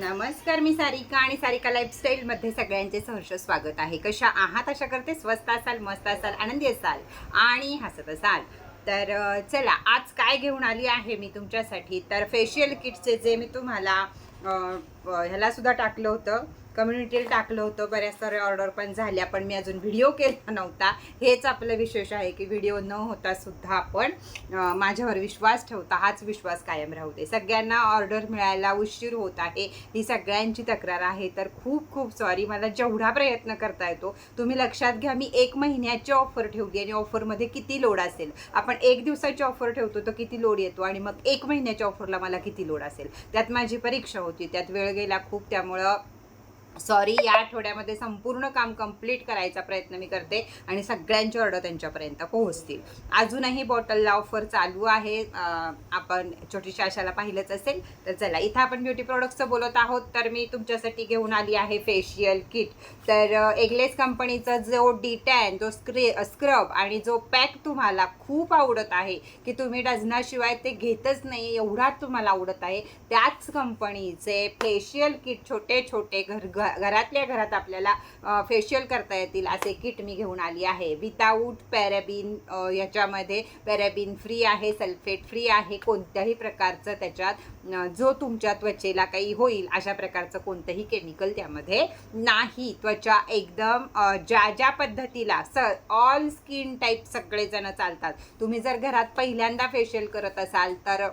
नमस्कार मी सारिका आणि सारिका लाईफस्टाईलमध्ये सगळ्यांचे सहर्ष स्वागत आहे. कशा आहात? अशा करते. स्वस्त असाल मस्त असाल आनंदी असाल आणि हसत असाल. तर चला आज काय घेऊन आली आहे मी तुमच्यासाठी? तर फेशियल किटचे जे मी तुम्हाला ह्यालासुद्धा ह्याला सुद्धा टाकलं होतं. कम्युनिटीला टाकलं होतं बऱ्याच साऱ्या ऑर्डर पण झाल्या पण मी अजून व्हिडिओ केला नव्हता. हेच आपलं विशेष आहे की व्हिडिओ न होता सुद्धा आपण माझ्यावर विश्वास ठेवता हाच विश्वास कायम राहू दे. सगळ्यांना ऑर्डर मिळायला उशीर होत आहे ही सगळ्यांची तक्रार आहे तर खूप खूप सॉरी मला जेवढा प्रयत्न करता येतो तुम्ही लक्षात घ्या मी एक महिन्याची ऑफर ठेवली आणि ऑफरमध्ये किती लोड असेल? आपण एक दिवसाची ऑफर ठेवतो तर किती लोड येतो? आणि मग एक महिन्याच्या ऑफरला मला किती लोड असेल? त्यात माझी परीक्षा होती त्यात वेळ गेला खूप त्यामुळं सॉरी या आठवड्यामध्ये संपूर्ण काम कंप्लीट करायचा प्रयत्न मी करते आणि सगळ्यांची ऑर्डर त्यांच्यापर्यंत पोहोचतील. अजूनही बॉटलला ऑफर चालू आहे. आपण छोटीशी आशाला पाहिलंच असेल तर चला इथं आपण ब्युटी प्रोडक्ट्सचं बोलत आहोत. तर मी तुमच्यासाठी घेऊन आली आहे फेशियल किट. तर एगलेस कंपनीचा जो डिटॅन जो स्क्रे स्क्रब आणि जो पॅक तुम्हाला खूप आवडत आहे की तुम्ही डझनाशिवाय ते घेतच नाही एवढा तुम्हाला आवडत आहे त्याच कंपनीचे फेशियल किट छोटे छोटे घर घरातल्या घरात आपल्याला फेशियल करता येतील असे किट मी घेऊन आली आहे. विदाऊट पॅराबिन याच्यामध्ये पॅराबिन फ्री आहे सल्फेट फ्री आहे कोणत्याही प्रकारचं त्याच्यात जो तुमच्या त्वचेला काही होईल अशा प्रकारचं कोणतंही केमिकल त्यामध्ये नाही. त्वचा एकदम ज्या ज्या पद्धतीला स ऑल स्किन टाईप सगळेजण चालतात. तुम्ही जर घरात पहिल्यांदा फेशियल करत असाल तर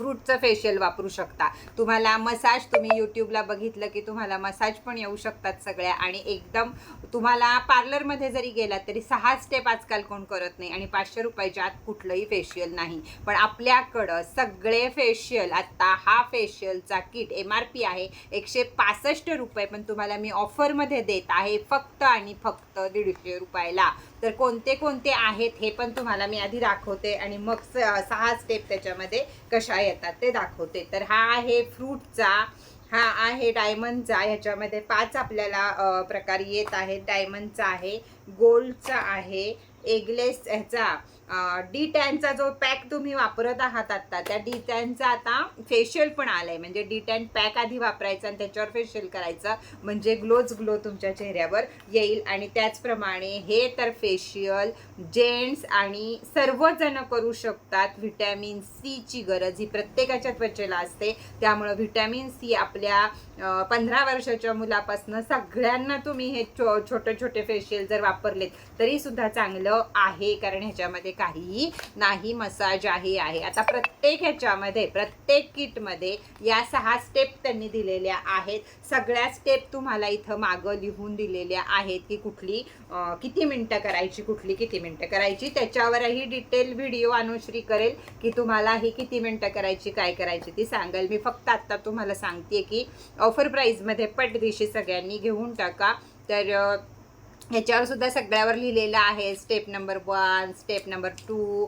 फ्रूटचं फेशियल वापरू शकता. तुम्हाला मसाज तुम्ही यूट्यूबला बघितलं की तुम्हाला मसाज पण येऊ शकतात सगळ्या. आणि एकदम तुम्हाला पार्लरमध्ये जरी गेलात तरी सहा स्टेप आजकाल कोण करत नाही आणि पाचशे रुपयाच्या आत कुठलंही फेशियल नाही. पण आपल्याकडं सगळे फेशियल आत्ता हा फेशियलचा किट एम आर पी आहे एकशे पासष्ट रुपये पण तुम्हाला मी ऑफरमध्ये देत आहे फक्त आणि फक्त दीडशे रुपयाला. तर कोणते कोणते आहेत हे पण तुम्हाला मी आधी दाखवते आणि मग सहा स्टेप त्याच्यामध्ये कशा येतात ते दाखवते. तर हा आहे फ्रूटचा हा आहे डायमंडचा ह्याच्यामध्ये पाच आपल्याला प्रकार येत आहेत. डायमंडचा आहे गोल्डचा आहे एगलेस ह्याचा डी टॅनचा जो पॅक तुम्ही वापरत आहात आता त्या डी टॅनचा आता फेशियल पण आलाय. म्हणजे डी टॅन पॅक आधी वापरायचा आणि त्याच्यावर फेशियल करायचं. म्हणजे ग्लोच ग्लो तुमच्या चेहऱ्यावर येईल. आणि त्याचप्रमाणे हे तर फेशियल जेंट्स आणि सर्वजण करू शकतात. व्हिटॅमिन सीची गरज ही प्रत्येकाच्या त्वचेला असते. त्यामुळं व्हिटॅमिन सी आपल्या पंधरा वर्षाच्या मुलापासून सगळ्यांना तुम्ही हे छो छोटे छोटे फेशियल जर वापरलेत तरीसुद्धा चांगलं आहे. कारण ह्याच्यामध्ये काहीही नाही मसाज आहे आहे. आता प्रत्येक ह्याच्यामध्ये प्रत्येक किटमध्ये या सहा स्टेप त्यांनी दिलेल्या आहेत. सगळ्या स्टेप तुम्हाला इथं मागं लिहून दिलेल्या आहेत की कुठली किती मिनटं करायची कुठली किती मिनटं करायची. त्याच्यावरही डिटेल व्हिडिओ अनुश्री करेल की तुम्हाला ही किती मिनटं करायची काय करायची ती सांगेल. मी फक्त आत्ता तुम्हाला सांगते की ऑफर प्राईजमध्ये पटदिशी सगळ्यांनी घेऊन टाका. तर ह्याच्यावर सुद्धा सगळ्यावर लिहिलेलं आहे. Step number one step number two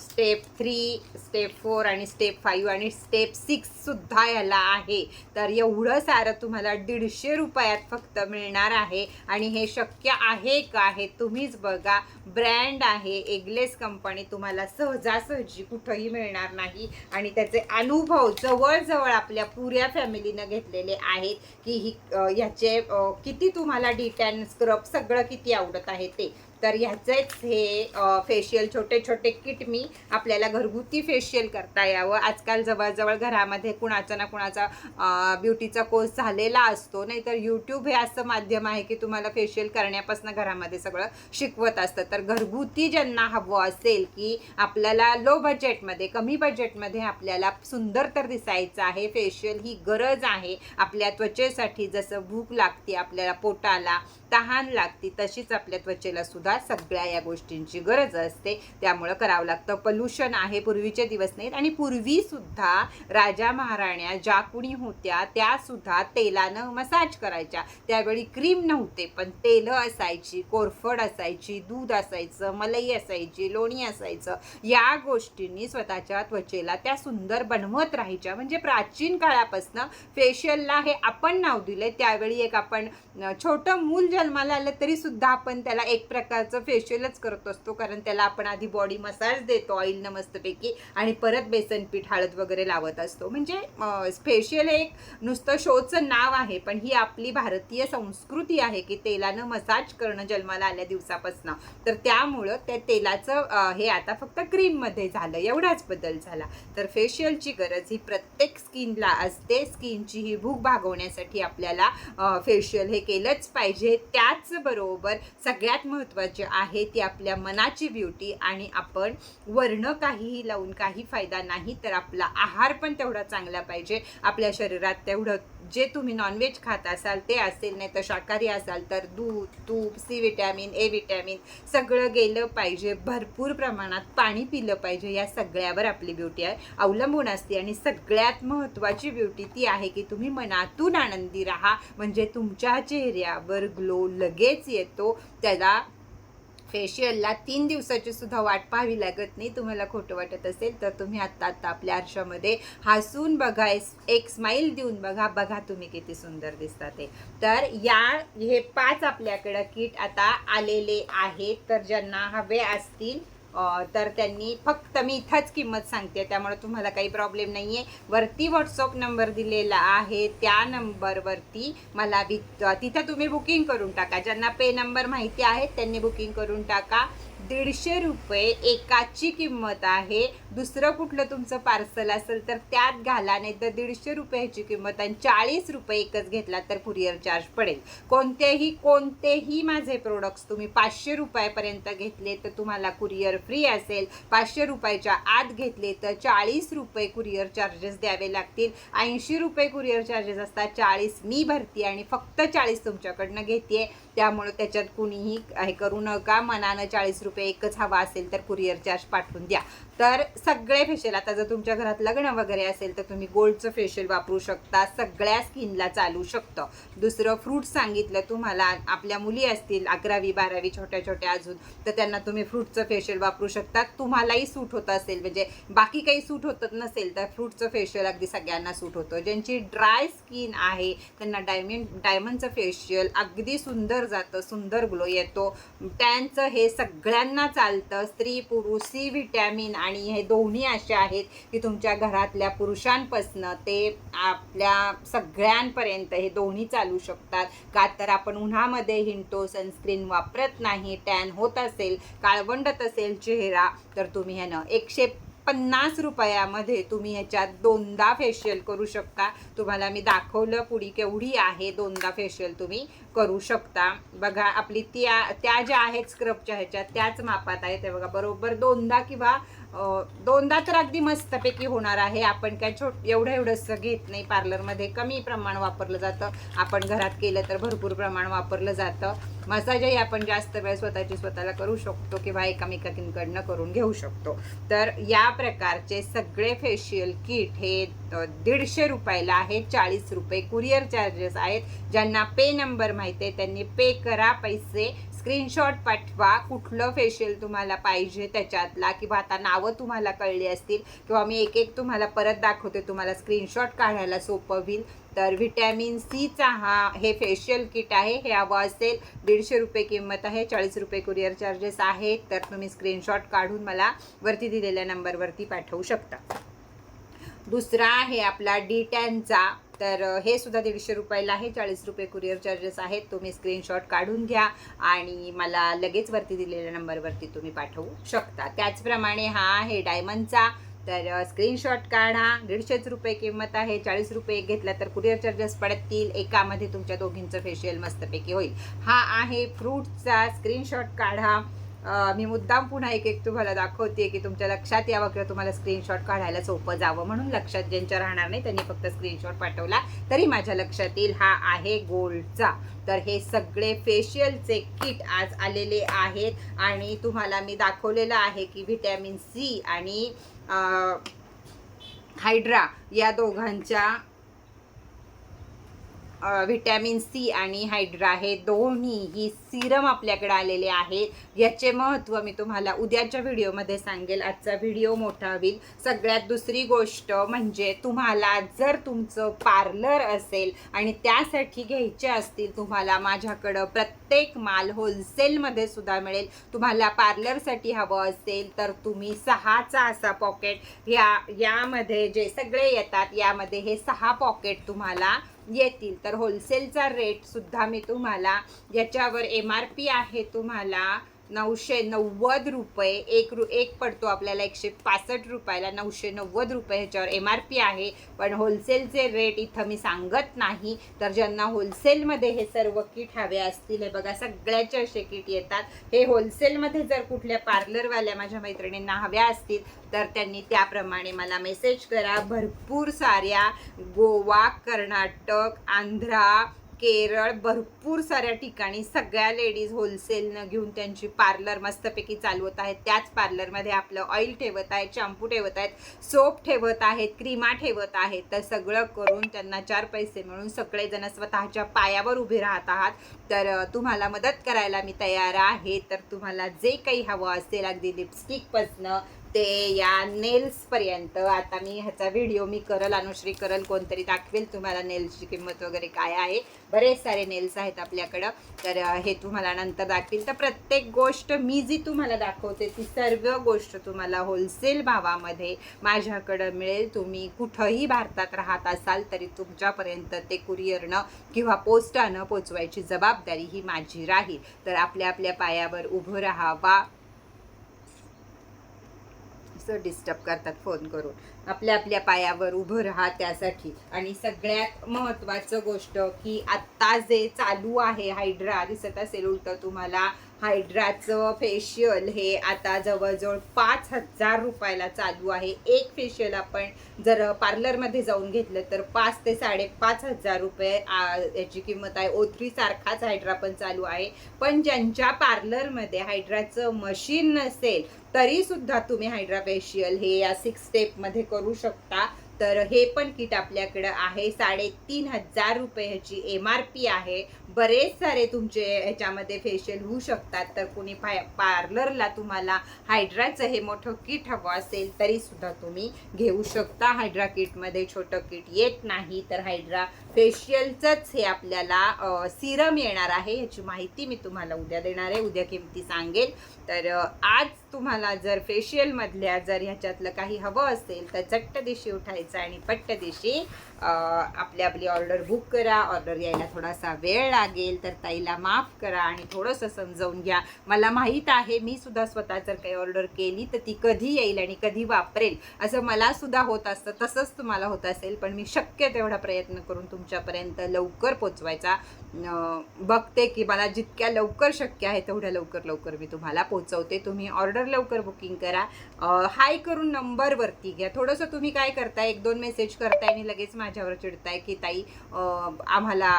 step three step four आणि स्टेप फाईव्ह आणि स्टेप सिक्ससुद्धा याला ह्याला आहे. तर एवढं सारं तुम्हाला दीडशे रुपयात फक्त मिळणार आहे. आणि हे शक्य आहे का? हे तुम्हीच बघा. ब्रँड आहे. एगलेस कंपनी तुम्हाला सहजासहजी कुठंही मिळणार नाही. आणि त्याचे अनुभव जवळजवळ आपल्या पुऱ्या फॅमिलीनं घेतलेले आहेत की ही ह्याचे किती तुम्हाला डिटॅन स्क्रब सगळं किती आवडत आहे ते. तर ह्याचेच हे फेशियल छोटे छोटे किट मी आपल्याला घरगुती फेशियल करता यावं. आजकाल जवळजवळ घरामध्ये कुणाचा ना कुणाचा ब्युटीचा कोर्स झालेला असतो. नाहीतर यूट्यूब हे असं माध्यम आहे की तुम्हाला फेशियल करण्यापासून घरामध्ये सगळं शिकवत असतं. तर घरगुती ज्यांना हवं असेल की आपल्याला लो बजेटमध्ये कमी बजेटमध्ये आपल्याला सुंदर तर दिसायचं आहे. फेशियल ही गरज आहे. आपल्या त्वचेसाठी जसं भूक लागते आपल्याला पोटाला तहान लागते तशीच आपल्या त्वचेला सुद्धा सगळ्या या गोष्टींची गरज असते. त्यामुळं करावं लागतं. पल्युशन आहे पूर्वीचे दिवस नाहीत आणि पूर्वी सुद्धा राजा महाराण्या ज्या कुणी होत्या त्या सुद्धा तेलानं मसाज करायच्या. त्यावेळी क्रीम नव्हते पण तेलं असायची कोरफड असायची दूध असायचं मलई असायची लोणी असायचं. या गोष्टींनी स्वतःच्या त्वचेला त्या सुंदर बनवत राहायच्या. म्हणजे प्राचीन काळापासून फेशियलला हे आपण नाव दिले त्यावेळी एक आपण छोटं मूल जन्माला आलं तरी सुद्धा आपण त्याला एक प्रकार प्रकारचं फेशियलच करत असतो कारण त्याला आपण आधी बॉडी मसाज देतो ऑइलनं मस्तपैकी आणि परत बेसन पीठ हळद वगैरे लावत असतो. म्हणजे फेशियल हे एक नुसतं शोचं नाव आहे पण ही आपली भारतीय संस्कृती आहे की तेलानं मसाज करणं जन्माला आल्या दिवसापासून. तर त्यामुळं त्या तेलाचं हे आता फक्त क्रीममध्ये झालं एवढाच बदल झाला. तर फेशियलची गरज ही प्रत्येक स्किनला असते. स्किनची ही भूक भागवण्यासाठी आपल्याला फेशियल हे केलंच पाहिजे. त्याचबरोबर सगळ्यात महत्त्वाचं आहे ती आपल्या मनाची ब्युटी आणि आपण वर्ण काहीही लावून काही फायदा नाही तर आपला आहार पण तेवढा चांगला पाहिजे. आपल्या शरीरात तेवढं जे तुम्ही नॉनव्हेज खात असाल ते असेल नाही तर शाकाहारी असाल तर दूध तूप सी विटॅमिन ए विटॅमिन सगळं गेलं पाहिजे. भरपूर प्रमाणात पाणी पिलं पाहिजे. या सगळ्यावर आपली ब्युटी आहे. अवलंबून असते आणि सगळ्यात महत्त्वाची ब्युटी ती आहे की तुम्ही मनातून आनंदी राहा. म्हणजे तुमच्या चेहऱ्यावर ग्लो लगेच येतो. त्याला फेशियलला तीन दिवसाची सुद्धा वाट पाहावी लागत नाही तुम्हाला खोटं वाटत असेल तर तुम्ही आत्ता आत्ता आपल्या आरशामध्ये हसून बघा एक स्माईल देऊन बघा बघा तुम्ही किती सुंदर दिसतात ते. तर या हे पाच आपल्याकडं किट आता आलेले आहेत तर ज्यांना हवे असतील तर त्यांनी फक्त मी इथंच किंमत सांगते त्यामुळे तुम्हाला काही प्रॉब्लेम नाही आहे वरती व्हॉट्सअप नंबर दिलेला आहे त्या नंबरवरती मला बी तिथं तुम्ही बुकिंग करून टाका. ज्यांना पे नंबर माहिती आहे त्यांनी बुकिंग करून टाका. दीडशे रुपये एकाची किंमत आहे. दुसरं कुठलं तुमचं पार्सल असेल तर त्यात घाला नाही तर दीडशे रुपयाची किंमत आणि चाळीस रुपये एकच घेतला तर कुरिअर चार्ज पडेल. कोणतेही कोणतेही माझे प्रोडक्ट्स तुम्ही पाचशे रुपयापर्यंत घेतले तर तुम्हाला कुरिअर फ्री असेल. पाचशे रुपयाच्या आत घेतले तर चाळीस रुपये कुरिअर चार्जेस द्यावे लागतील. ऐंशी रुपये कुरिअर चार्जेस असतात चाळीस मी भरती आणि फक्त चाळीस तुमच्याकडनं घेते त्यामुळं त्याच्यात कुणीही हे करू नका. मनानं चाळीस रुपये एकच हवा असेल तर कुरिअर चार्ज पाठवून द्या. तर सगळे फेशियल आता जर तुमच्या घरात लग्न वगैरे असेल तर तुम्ही गोल्डचं फेशियल वापरू शकता सगळ्या स्किनला चालू शकतं. दुसरं फ्रूट सांगितलं तुम्हाला आपल्या मुली असतील अकरावी बारावी छोट्या छोट्या अजून तर त्यांना तुम्ही फ्रूटचं फेशियल वापरू शकता. तुम्हालाही सूट होत असेल म्हणजे बाकी काही सूट होत नसेल तर फ्रूटचं फेशियल अगदी सगळ्यांना सूट होतं. ज्यांची ड्राय स्किन आहे त्यांना डायमंड डायमंडचं फेशियल अगदी सुंदर जातं सुंदर ग्लो येतो. टॅनचं हे सगळ्यांना चालतं स्त्री पुरुष सी व्हिटॅमिन आणि हे दोन्ही असे आहेत की तुमच्या घरातल्या पुरुषांपासनं ते आपल्या सगळ्यांपर्यंत हे दोन्ही चालू शकतात. का तर आपण उन्हामध्ये हिंडतो सनस्क्रीन वापरत नाही टॅन होत असेल काळवंडत असेल चेहरा तर तुम्ही ह्यानं एकशे पन्नास रुपयामध्ये तुम्ही ह्याच्यात दोनदा फेशियल करू शकता. तुम्हाला मी दाखवलं पुढी केवढी आहे दोनदा फेशियल तुम्ही करू शकता. बघा आपली त्या त्या ज्या आहेत स्क्रबच्या ह्याच्यात त्याच मापात आहे ते बघा बरोबर दोनदा किंवा दोनदा तर अगदी मस्तपैकी होणार आहे. आपण काय छोट एवढं एवढंसं घेत नाही. पार्लरमध्ये कमी प्रमाण वापरलं जातं. आपण घरात केलं तर भरपूर प्रमाण वापरलं जातं. मसाजही आपण जास्त वेळ स्वतःची स्वतःला करू शकतो किंवा एकामेकांकडनं करून घेऊ शकतो. तर या प्रकारचे सगळे फेशियल किट हे दीडशे रुपयाला आहे चाळीस रुपये कुरिअर चार्जेस आहेत. ज्यांना पे नंबर माहिती आहे त्यांनी पे करा पैसे. स्क्रीनशॉट पाठवा कुठलं फेशियल तुम्हाला पाहिजे त्याच्यातला किंवा आता नावं तुम्हाला कळली असतील किंवा मी एक एक तुम्हाला परत दाखवते तुम्हाला स्क्रीनशॉट काढायला सोपं होईल. तर व्हिटॅमिन सीचा हा हे फेशियल किट आहे हे हवं असेल. दीडशे रुपये किंमत आहे चाळीस रुपये कुरिअर चार्जेस आहेत. तर तुम्ही स्क्रीनशॉट काढून मला वरती दिलेल्या नंबरवरती पाठवू शकता. दुसरा आहे आपला डी टॅनचा तर हे सुद्धा दीडशे रुपयाला आहे. चाळीस रुपये कुरिअर चार्जेस आहेत. तुम्ही स्क्रीनशॉट काढून घ्या आणि मला लगेच वरती दिलेल्या नंबरवरती तुम्ही पाठवू शकता. त्याचप्रमाणे हा आहे डायमंडचा. तर स्क्रीनशॉट काढा. दीडशेच रुपये किंमत आहे. चाळीस रुपये एक घेतला तर कुरिअर चार्जेस पडतील. एकामध्ये तुमच्या दोघींचं फेशियल मस्तपैकी होईल. हा आहे फ्रूटचा स्क्रीनशॉट काढा. मी मुद्दाम पुन्हा एक एक तुम्हाला दाखवते की तुमच्या लक्षात यावं किंवा तुम्हाला स्क्रीनशॉट काढायला सोपं जावं म्हणून लक्षात ज्यांच्या राहणार नाही त्यांनी फक्त स्क्रीनशॉट पाठवला. तरी माझ्या लक्षात येईल हा आहे गोल्डचा. तर हे सगळे फेशियलचे किट आज आलेले आहेत आणि तुम्हाला मी दाखवलेलं आहे की व्हिटॅमिन सी आणि हायड्रा या दोघांच्या व्हिटॅमिन सी आणि हायड्रा हे दोन्ही ही सिरम आपल्याकडे आलेले आहेत याचे महत्त्व मी तुम्हाला उद्याच्या व्हिडिओमध्ये सांगेल. आजचा व्हिडिओ मोठा होईल. सगळ्यात दुसरी गोष्ट म्हणजे तुम्हाला जर तुमचं पार्लर असेल आणि त्यासाठी घ्यायचे असतील तुम्हाला माझ्याकडं प्रत्येक माल होलसेलमध्ये सुद्धा मिळेल. तुम्हाला पार्लरसाठी हवं असेल तर तुम्ही सहाचा असा पॉकेट या यामध्ये जे सगळे येतात यामध्ये हे सहा पॉकेट तुम्हाला येतील. तर होलसेलचा रेट सुद्धा मी तुम्हाला याच्यावर एम आर पी आहे तुम्हाला नऊशे नव्वद रुपये. एक रु एक पडतो आपल्याला एकशे पासष्ट रुपयाला. नऊशे नव्वद रुपये ह्याच्यावर एम आर पी आहे. पण होलसेलचे रेट इथं मी सांगत नाही. तर ज्यांना होलसेलमध्ये हे सर्व किट हवे असतील हे बघा सगळ्याचे असे किट येतात. हे होलसेलमध्ये जर कुठल्या पार्लरवाल्या माझ्या मैत्रिणींना हव्या असतील तर त्यांनी त्याप्रमाणे मला मेसेज करा. भरपूर साऱ्या गोवा कर्नाटक आंध्रा केरळ भरपूर साऱ्या ठिकाणी सगळ्या लेडीज होलसेलनं घेऊन त्यांची पार्लर मस्तपैकी चालवत आहेत. त्याच पार्लरमध्ये आपलं ऑइल ठेवत आहेत शॅम्पू ठेवत आहेत सोप ठेवत आहेत क्रीमा ठेवत आहेत. तर सगळं करून त्यांना चार पैसे मिळून सगळेजण स्वतःच्या पायावर उभे राहत आहात. तर तुम्हाला मदत करायला मी तयार आहे. तर तुम्हाला जे काही हवं असेल अगदी लिपस्टिकपासनं ते या नेल्सपर्यंत आता मी ह्याचा व्हिडिओ मी करल अनुश्री करल कोणतरी दाखवेल तुम्हाला नेल्सची किंमत वगैरे काय आहे. बरेच सारे नेल्स आहेत आपल्याकडं. तर हे तुम्हाला नंतर दाखवेल तर प्रत्येक गोष्ट मी जी तुम्हाला दाखवते ती सर्व गोष्ट तुम्हाला होलसेल भावामध्ये माझ्याकडं मिळेल. तुम्ही कुठंही भारतात राहत असाल तरी तुमच्यापर्यंत ते कुरिअरनं किंवा पोस्टानं पोचवायची जबाबदारी ही माझी राहील. तर आपल्या आपल्या पायावर उभं राहावा. डिस्टर्ब करतात फोन करून. आपल्या आपल्या पायावर उभं राहा त्यासाठी. आणि सगळ्यात महत्त्वाचं गोष्ट की आत्ता जे चालू आहे हायड्रा दिसत असेल उलटं तुम्हाला हायड्राचं फेशियल हे आता जवळजवळ पाच हजार रुपयाला चालू आहे. एक फेशियल आपण जर पार्लरमध्ये जाऊन घेतलं तर पाच ते साडेपाच हजार रुपये याची किंमत आहे. ओथ्रीसारखाच हायड्रा पण चालू आहे. पण ज्यांच्या पार्लरमध्ये हायड्राचं मशीन नसेल तरीसुद्धा तुम्ही हायड्रा फेशियल हे या सिक्स स्टेपमध्ये करू करू शकता. तर हे पण किट आपल्याकडं आहे. साडेतीन हजार रुपये ह्याची एम आर पी आहे. बरेच सारे तुमचे ह्याच्यामध्ये फेशियल होऊ शकतात. तर कुणी पाय पार्लरला तुम्हाला हायड्राचं हे मोठं किट हवं असेल तरीसुद्धा तुम्ही घेऊ शकता. हायड्रा किटमध्ये छोटं किट येत नाही. तर हायड्रा फेशियलचंच हे आपल्याला सिरम येणार आहे. ह्याची माहिती मी तुम्हाला उद्या देणार आहे. उद्या किमती सांगेल तर आज तुम्हाला जर फेशियलमधल्या जर ह्याच्यातलं काही हवं असेल तर चट्ट दिवशी उठायचं आणि पट्ट दिवशी आपली आपली ऑर्डर बुक करा. ऑर्डर यायला थोडासा वेळ लागेल तर ताईला माफ करा आणि थोडंसं समजावून घ्या. मला माहीत आहे मी सुद्धा स्वतः जर काही ऑर्डर केली तर ती कधी येईल आणि कधी वापरेल असं मला सुद्धा होत असतं. तसंच तुम्हाला होत असेल पण मी शक्य तेवढा प्रयत्न करून तुमच्यापर्यंत लवकर पोचवायचा बघते की मला जितक्या लवकर शक्य आहे तेवढ्या लवकर लवकर मी तुम्हाला पोचवते तुम्ही ऑर्डर लवकर बुकिंग करा. हाय करून नंबरवरती घ्या. थोडंसं तुम्ही काय करताय? एक दोन मेसेज करताय आणि लगेच माझ्यावर चिडताय की ताई आम्हाला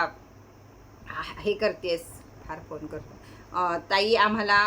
हे करतेस. फार फोन करतो. ताई आम्हाला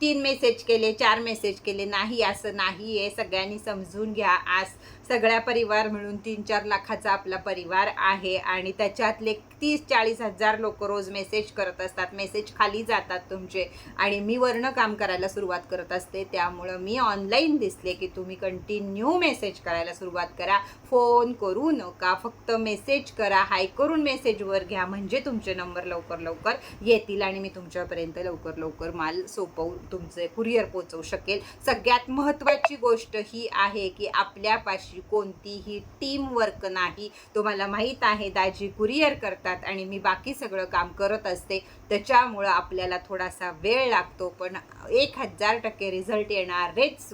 तीन मेसेज केले चार मेसेज केले. नाही असं नाही आहे सगळ्यांनी समजून घ्या. आज सगळ्या परिवार मिळून तीन चार लाखाचा आपला परिवार आहे आणि त्याच्यातले तीस चाळीस हजार लोक रोज मेसेज करत असतात. मेसेज खाली जातात तुमचे आणि मी वर्ण काम करायला सुरुवात करत असते. त्यामुळं मी ऑनलाईन दिसले की तुम्ही कंटिन्यू मेसेज करायला सुरुवात करा. फोन करू नका. फक्त मेसेज करा. हाय करून मेसेजवर घ्या. म्हणजे तुमचे नंबर लवकर लवकर येतील आणि मी तुमच्यापर्यंत लवकर लवकर माल सोपवू तुमचे कुरिअर पोचवू शकेल. सगळ्यात महत्त्वाची गोष्ट ही आहे की आपल्यापाशी कोणतीही टीम वर्क नाही. तुम्हाला माहीत आहे दाजी कुरिअर करतात आणि मी बाकी सगळं काम करत असते. त्याच्यामुळं आपल्याला थोडासा वेळ लागतो पण एक हजार टक्के रिझल्ट येणारेच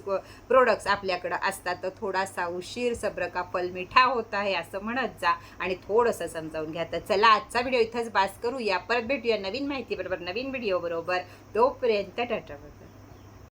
प्रोडक्ट्स आपल्याकडं असतात. तर थोडासा उशीर सब्र का फल मिठा होत आहे असं म्हणत जा आणि थोडंसं समजावून घ्या. तर चला आजचा व्हिडिओ इथंच बास करूया. परत भेटूया नवीन माहितीबरोबर नवीन व्हिडिओ बरोबर. तोपर्यंत टाटा.